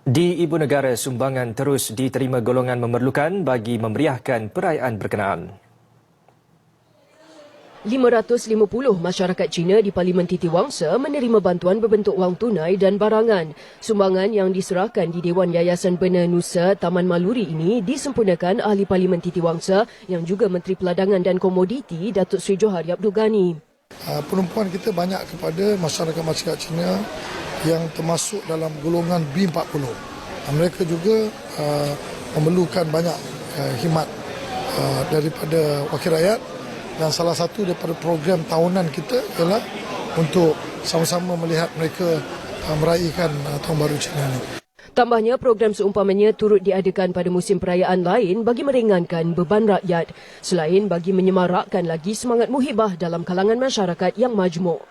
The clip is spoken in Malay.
Di Ibu Negara, sumbangan terus diterima golongan memerlukan bagi memeriahkan perayaan berkenaan. 550 masyarakat Cina di Parlimen Titi Wangsa menerima bantuan berbentuk wang tunai dan barangan. Sumbangan yang diserahkan di Dewan Yayasan Benar Nusa Taman Maluri ini disempurnakan Ahli Parlimen Titi Wangsa yang juga Menteri Peladangan dan Komoditi Datuk Seri Johari Abdul Ghani. Uh, penumpuan kita banyak kepada masyarakat-masyarakat Cina yang termasuk dalam golongan B40. Uh, mereka juga uh, memerlukan banyak uh, khidmat uh, daripada wakil rakyat dan salah satu daripada program tahunan kita ialah untuk sama-sama melihat mereka uh, meraihkan uh, Tahun Baru Cina ini. Tambahnya, program seumpamanya turut diadakan pada musim perayaan lain bagi meringankan beban rakyat, selain bagi menyemarakkan lagi semangat muhibah dalam kalangan masyarakat yang majmuk.